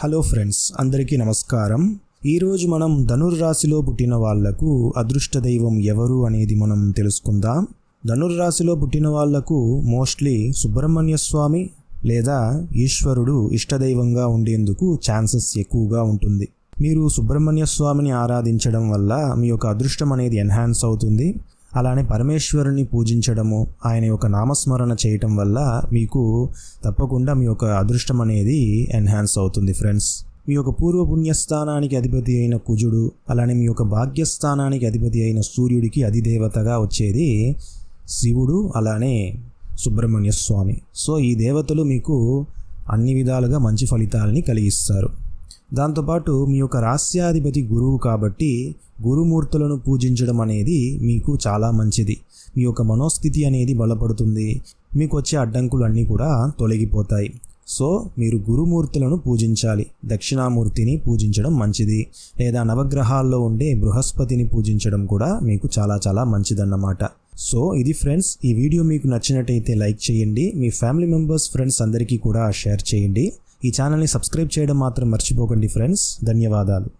Hello friends అందరికీ నమస్కారం. ఈరోజు మనం ధనుర్రాశిలో పుట్టిన వాళ్ళకు అదృష్ట దైవం ఎవరు అనేది మనం తెలుసుకుందాం. ధనుర్రాశిలో పుట్టిన వాళ్ళకు మోస్ట్లీ సుబ్రహ్మణ్య స్వామి లేదా ఈశ్వరుడు ఇష్టదైవంగా ఉండేందుకు ఛాన్సెస్ ఎక్కువగా ఉంటుంది. మీరు సుబ్రహ్మణ్య స్వామిని ఆరాధించడం వల్ల మీ యొక్క అదృష్టం అనేది ఎన్హాన్స్ అవుతుంది. అలానే పరమేశ్వరుని పూజించడము ఆయన యొక్క నామస్మరణ చేయటం వల్ల మీకు తప్పకుండా మీ యొక్క అదృష్టం అనేది ఎన్హాన్స్ అవుతుంది ఫ్రెండ్స్. మీ యొక్క పూర్వ పుణ్యస్థానానికి అధిపతి అయిన కుజుడు అలానే మీ యొక్క భాగ్యస్థానానికి అధిపతి అయిన సూర్యుడికి అధిదేవతగా వచ్చేది శివుడు అలానే సుబ్రహ్మణ్య స్వామి. సో ఈ దేవతలు మీకు అన్ని విధాలుగా మంచి ఫలితాలని కలిగిస్తారు. దాంతోపాటు మీ యొక్క రాస్యాధిపతి గురువు కాబట్టి గురుమూర్తులను పూజించడం అనేది మీకు చాలా మంచిది. మీ యొక్క మనోస్థితి అనేది బలపడుతుంది. మీకు వచ్చే అడ్డంకులు అన్నీ కూడా తొలగిపోతాయి. సో మీరు గురుమూర్తులను పూజించాలి. దక్షిణామూర్తిని పూజించడం మంచిది. లేదా నవగ్రహాల్లో ఉండే బృహస్పతిని పూజించడం కూడా మీకు చాలా చాలా మంచిదన్నమాట. సో ఇది ఫ్రెండ్స్ ఈ వీడియో మీకు నచ్చినట్టయితే లైక్ చేయండి. మీ ఫ్యామిలీ మెంబర్స్ ఫ్రెండ్స్ అందరికీ కూడా షేర్ చేయండి. ఈ ఛానల్ని సబ్స్క్రైబ్ చేయడం మాత్రం మర్చిపోకండి ఫ్రెండ్స్. ధన్యవాదాలు.